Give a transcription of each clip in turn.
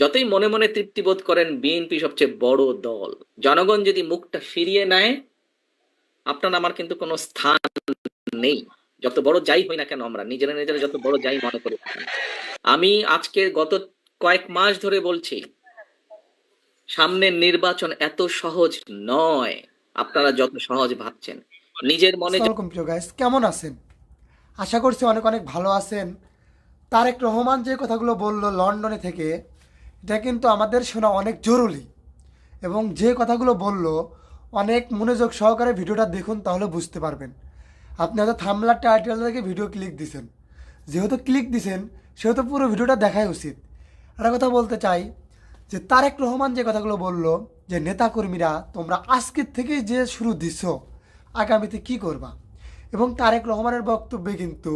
যতই মনে মনে তৃপ্তি বোধ করেন, বিএনপি সবচেয়ে বড় দল। জনগণ যদি মুখটা ফিরিয়ে নেয়, আপনার আমার কিন্তু কোনো স্থান নেই। যত বড় যাই হই না কেন আমরা, নিজেরা নিজেরা যত বড় যাই মনে করি আমি আজকে গত কয়েক মাস ধরে বলছি, সামনের নির্বাচন এত সহজ নয়। আপনারা যত সহজ ভাবছেন। নিজের মনে কেমন আছেন? আশা করছি অনেক অনেক ভালো আছেন। তারেক রহমান যে কথাগুলো বলল লন্ডনে থেকে এটা কিন্তু আমাদের শোনা অনেক জরুরি। এবং যে কথাগুলো বলল, অনেক মনোযোগ সহকারে ভিডিওটা দেখুন তাহলে বুঝতে পারবেন। আপনি হয়তো থামলার টাইটেল থেকে ভিডিও ক্লিক দিছেন। যেহেতু ক্লিক দিছেন, সেহেতু পুরো ভিডিওটা দেখাই উচিত। একটা কথা বলতে চাই, যে তারেক রহমান যে কথাগুলো বলল, যে নেতাকর্মীরা, তোমরা আজকের থেকেই যে শুরু দিছ, আগামীতে কি করবা? এবং তারেক রহমানের বক্তব্যে কিন্তু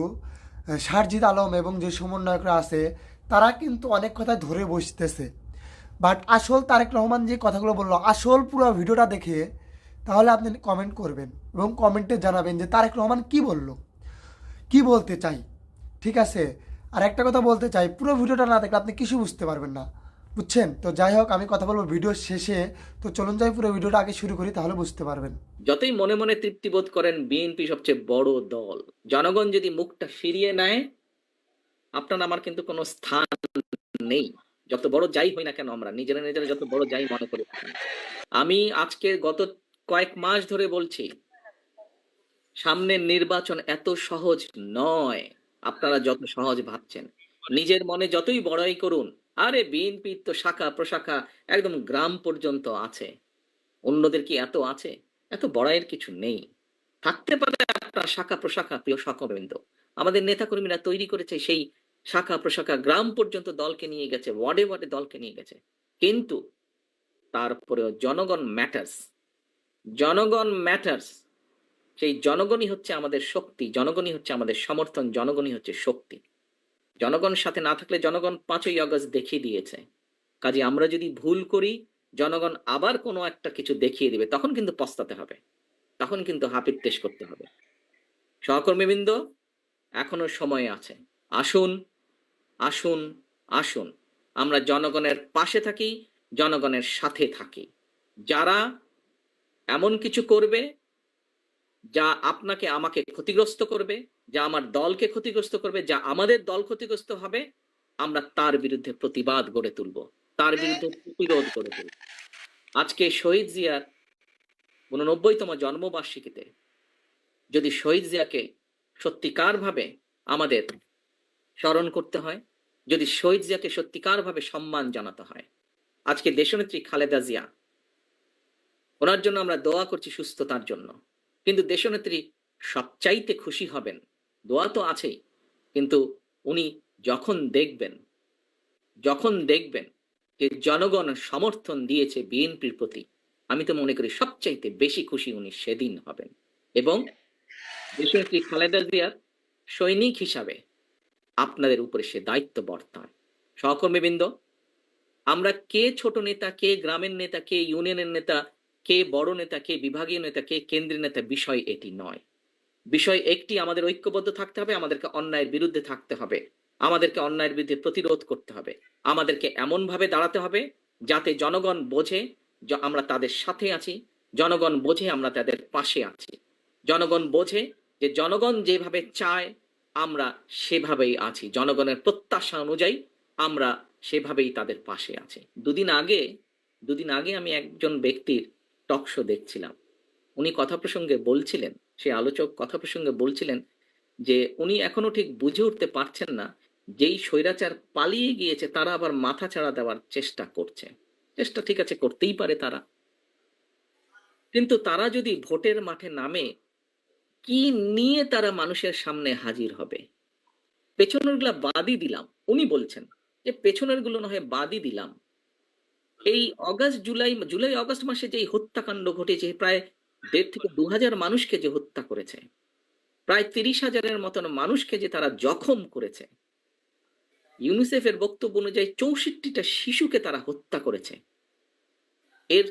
সারজিদ আলম এবং যে সমন্বয়করা আছে তারা কিন্তু অনেক কথা ধরে বসতেছে। বাট আসল তারেক রহমান যে কথাগুলো বলল, আসল পুরো ভিডিওটা দেখে তাহলে আপনি কমেন্ট করবেন এবং কমেন্টে জানাবেন যে তারেক রহমান কি বলল, কি বলতে চাই, ঠিক আছে? আর একটা কথা বলতে চাই, পুরো ভিডিওটা না দেখলে আপনি কিছু বুঝতে পারবেন না, বুঝছেন? তো যাই হোক, আমি কথা বলব ভিডিও শেষে, তো চলুন যাই পুরো ভিডিওটা আগে শুরু করি, তাহলে বুঝতে পারবেন। যতই মনে মনে তৃপ্তি বোধ করেন, বিএনপি সবচেয়ে বড় দল। জনগণ যদি মুখটা ফিরিয়ে নেয় আপনার আমার কিন্তু কোনো স্থান নেই। যত বড় যাই হই না কেন আমরা, নিজেরা নিজেরা যত বড় যাই মনে করি আমি আজকে গত কয়েক মাস ধরে বলছি, সামনের নির্বাচন এত সহজ নয়, আপনারা যত সহজ ভাবছেন। নিজের মনে যতই বড়াই করুন, আরে বিএনপি তো শাখা প্রশাখা একদম গ্রাম পর্যন্ত আছে। অন্যদের কি এত আছে? এত বড়াইয়ের কিছু নেই। থাকতে পারে আপনার শাখা প্রশাখা, প্রিয় সকবৃন্দ আমাদের নেতাকর্মীরা তৈরি করেছে সেই শাখা প্রশাখা গ্রাম পর্যন্ত দলকে নিয়ে গেছে, ওয়ার্ডে ওয়ার্ডে দলকে নিয়ে গেছে। কিন্তু তারপরেও জনগণ ম্যাটার্স। জনগণ ম্যাটার্স। সেই জনগণই হচ্ছে আমাদের শক্তি, জনগণই হচ্ছে আমাদের সমর্থন, জনগণই হচ্ছে শক্তি। জনগণ সাথে না থাকলে জনগণ পাঁচই আগস্ট দেখিয়ে দিয়েছে। কাজে আমরা যদি ভুল করি, জনগণ আবার কোনো একটা কিছু দেখিয়ে দিবে, তখন কিন্তু পস্তাতে হবে। তখন কিন্তু টেস্ট করতে হবে। সহকর্মীবৃন্দ, এখনও সময় আছে। আসুন আসুন আসুন। আমরা জনগণের পাশে থাকি, জনগণের সাথে থাকি। যারা এমন কিছু করবে, যা আপনাকে, আমাকে ক্ষতিগ্রস্ত করবে, যা আমার দলকে ক্ষতিগ্রস্ত করবে, যা আমাদের দল ক্ষতিগ্রস্ত হবে, আমরা তার বিরুদ্ধে প্রতিবাদ গড়ে তুলব। তার বিরুদ্ধে প্রতিরোধ গড়ে তুলব। আজকে শহীদ জিয়ার উননব্বইতম জন্মবার্ষিকীতে যদি শহীদ জিয়াকে সত্যিকারভাবে আমাদের স্মরণ করতে হয়, যদি শহীদ জিয়াকে সত্যিকারভাবে সম্মান জানাতে হয়। আজকে দেশনেত্রী খালেদা জিয়া, ওনার জন্য আমরা দোয়া করছি সুস্থতার জন্য। কিন্তু দেশনেত্রী সবচাইতে খুশি হবেন, দোয়া তো আছেই, কিন্তু উনি যখন দেখবেন যখন দেখবেন যে জনগণ সমর্থন দিয়েছে বিএনপির প্রতি, আমি তো মনে করি সবচাইতে বেশি খুশি উনি সেদিন হবেন। এবং দেশনেত্রী খালেদা জিয়ার সৈনিক হিসাবে আপনাদের উপরে সে দায়িত্ব বর্তায়। সহকর্মীবৃন্দ, আমরা কে ছোট নেতা, কে গ্রামের নেতা, কে ইউনিয়নের নেতা, কে বড় নেতা, কে বিভাগীয় নেতা, কে কেন্দ্রীয় নেতা, বিষয় এটি নয়। বিষয় একটি, আমাদের ঐক্যবদ্ধ থাকতে হবে, আমাদেরকে অন্যায়ের বিরুদ্ধে থাকতে হবে, আমাদেরকে অন্যায়ের বিরুদ্ধে প্রতিরোধ করতে হবে, আমাদেরকে এমন ভাবে দাঁড়াতে হবে যাতে জনগণ বোঝে আমরা তাদের সাথে আছি, জনগণ বোঝে আমরা তাদের পাশে আছি, জনগণ বোঝে যে জনগণ যেভাবে চায়, আমরা সেভাবেই আছি। জনগণের প্রত্যাশা অনুযায়ী আমরা সেভাবেই তাদের পাশে আছি। দুদিন আগে দুদিন আগে আমি একজন ব্যক্তির টক শো দেখছিলাম। উনি কথা প্রসঙ্গে বলছিলেন সেই আলোচক কথা প্রসঙ্গে বলছিলেন যে, উনি এখনও ঠিক বুঝে উঠতে পারছেন না যেই স্বৈরাচার পালিয়ে গিয়েছে, তারা আবার মাথা ছাড়া দেওয়ার চেষ্টা করছে। চেষ্টা ঠিক আছে, করতেই পারে তারা। কিন্তু তারা যদি ভোটের মাঠে নামে কি নিয়ে তারা মানুষের সামনে হাজির হবে? পেছনেরগুলা বাদই দিলাম। উনি বলছেন যে পেছনেরগুলো না হয় বাদই দিলাম। এই অগাস্ট জুলাই জুলাই, অগাস্ট মাসে যে হত্যাকাণ্ড ঘটেছে, প্রায় দেড় থেকে দু হাজার মানুষকে যে হত্যা করেছে, প্রায় তিরিশ হাজারের মতন মানুষকে যে তারা জখম করেছে, ইউনিসেফের বক্তব্য অনুযায়ী চৌষট্টিটা শিশুকে তারা হত্যা করেছে। এর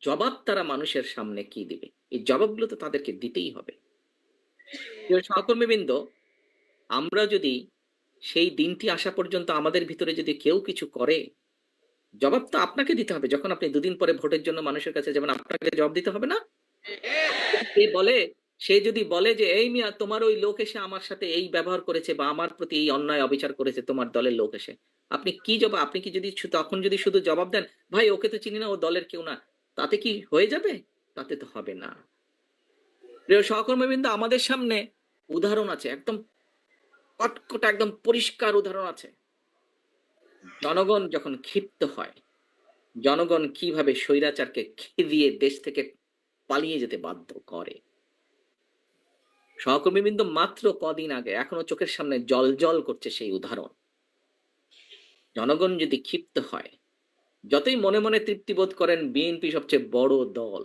জবাব তারা মানুষের সামনে কি দিবে? এই জবাবগুলো তো তাদেরকে দিতেই হবে। সহকর্মীবৃন্দ, আমরা যদি সেই দিনটি আসা পর্যন্ত আমাদের ভিতরে যদি কেউ কিছু করে, জবাব তো আপনাকে দিতে হবে। যখন আপনি দুদিন পরে ভোটের জন্য মানুষের কাছে যাবেন, আপনাকে জবাব দিতে হবে না? সে বলে, সে যদি বলে যে, এই মিয়া, তোমার ওই লোক এসে আমার সাথে এই ব্যবহার করেছে বা আমার প্রতি এই অন্যায় অবিচার করেছে, তোমার দলের লোক এসে। আপনি কি জবাব আপনি কি যদি তখন যদি শুধু জবাব দেন, ভাই, ওকে তো চিনি না, ও দলের কেউ না। তাতে কি হয়ে যাবে? তাতে তো হবে না। প্রিয় সহকর্মীবৃন্দ, আমাদের সামনে উদাহরণ আছে, একদম কটকট, একদম পরিষ্কার উদাহরণ আছে। জনগণ যখন ক্ষিপ্ত হয়, জনগণ কীভাবে স্বৈরাচারকে খেদিয়ে দেশ থেকে পালিয়ে যেতে বাধ্য করে? সহকর্মীবৃন্দ, মাত্র কদিন আগে এখনও চোখের সামনে জল জল করছে সেই উদাহরণ। জনগণ যদি ক্ষিপ্ত হয়, যতই মনে মনে তৃপ্তি বোধ করেন, বিএনপি সবচেয়ে বড় দল।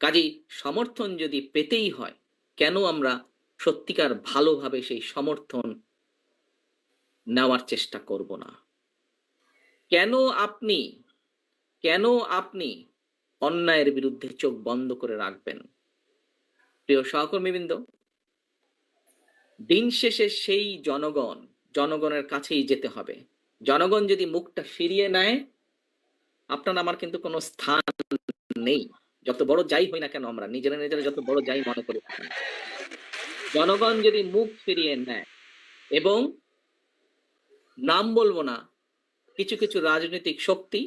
কাজেই সমর্থন যদি পেতেই হয়, কেন আমরা সত্যিকার ভালোভাবে সেই সমর্থন নেওয়ার চেষ্টা করব না? কেন আপনি কেন আপনি অন্যায়ের বিরুদ্ধে চোখ বন্ধ করে রাখবেন? প্রিয় সহকর্মীবৃন্দ, দিন শেষে সেই জনগণ, জনগণের কাছেই যেতে হবে। জনগণ যদি মুখটা ফিরিয়ে নেয়, আপনার আমার কিন্তু কোনো স্থান নেই। যত বড় যাই হই না কেন আমরা, নিজেরা নিজেরা যত বড় যাই মনে করি জনগণ যদি মুখ ফিরিয়ে নেয় এবং নাম বলব না, কিছু কিছু রাজনৈতিক শক্তি,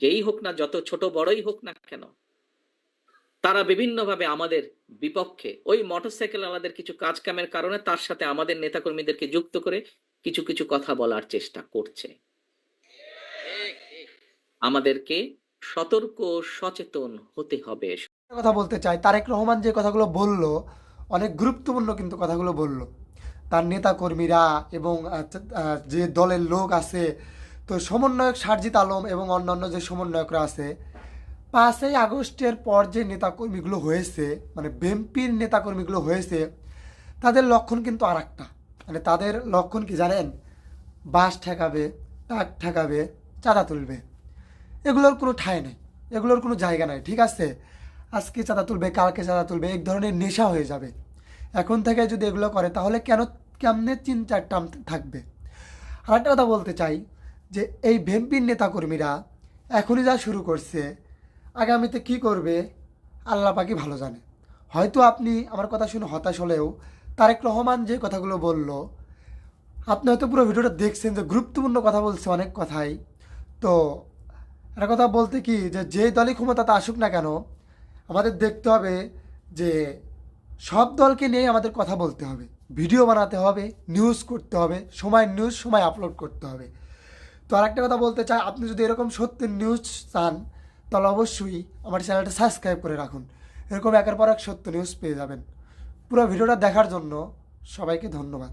যেই হোক না যত ছোট বড়ই হোক না কেন, তারা বিভিন্নভাবে আমাদের বিপক্ষে ওই মোটরসাইকেল আলাদের কিছু কাজ কামের কারণে তার সাথে আমাদের নেতাকর্মীদেরকে যুক্ত করে কিছু কিছু কথা বলার চেষ্টা করছে। আমাদেরকে সতর্ক সচেতন হতে হবে। কথা বলতে চাই, তারেক রহমান যে কথাগুলো বলল, অনেক গুরুত্বপূর্ণ কিন্তু কথাগুলো বলল। তার নেতা কর্মীরা এবং যে দলের লোক আছে, তো সমন্বয়ক সারজিৎ আলম এবং অন্যান্য যে সমন্বয়করা আছে, পাঁচই আগস্টের পর যে নেতাকর্মীগুলো হয়েছে মানে বিএনপির নেতাকর্মীগুলো হয়েছে, তাদের লক্ষণ কিন্তু আর একটা মানে তাদের লক্ষণ কি জানেন? বাস ঠেকাবে টাক ঠেকাবে, চাঁদা তুলবে। এগুলোর কোনো ঠাঁই নেই, এগুলোর কোনো জায়গা নাই, ঠিক আছে? আজকে চাঁদা তুলবে, কালকে চাঁদা তুলবে, এক ধরনের নেশা হয়ে যাবে। এখন থেকে যদি এগুলো করে, তাহলে কেন কেমনে তিন চারটা থাকবে? আর একটা কথা বলতে চাই, যে এই ভেম্পির নেতাকর্মীরা এখনই যা শুরু করছে, আগামীতে কি করবে, আল্লাহ পাকি ভালো জানে। হয়তো আপনি, আমার কথা শুনে হতাশ হলেও তারেক রহমান যে কথাগুলো বলল, আপনি হয়তো পুরো ভিডিওটা দেখছেন যে গুরুত্বপূর্ণ কথা বলছে অনেক কথাই। তো একটা কথা বলতে কি, যে যে দলই ক্ষমতাতে আসুক না কেন, আমাদের দেখতে হবে যে সব দলকে নিয়ে আমাদের কথা বলতে হবে। ভিডিও বানাতে হবে নিউজ করতে হবে, সময় নিউজ সময় আপলোড করতে হবে। তো আরেকটা কথা বলতে চাই, আপনি যদি এরকম সত্যের নিউজ চান, তাহলে অবশ্যই আমার চ্যানেলটা সাবস্ক্রাইব করে রাখুন। এরকম একের পর এক সত্য নিউজ পেয়ে যাবেন। পুরো ভিডিওটা দেখার জন্য সবাইকে ধন্যবাদ।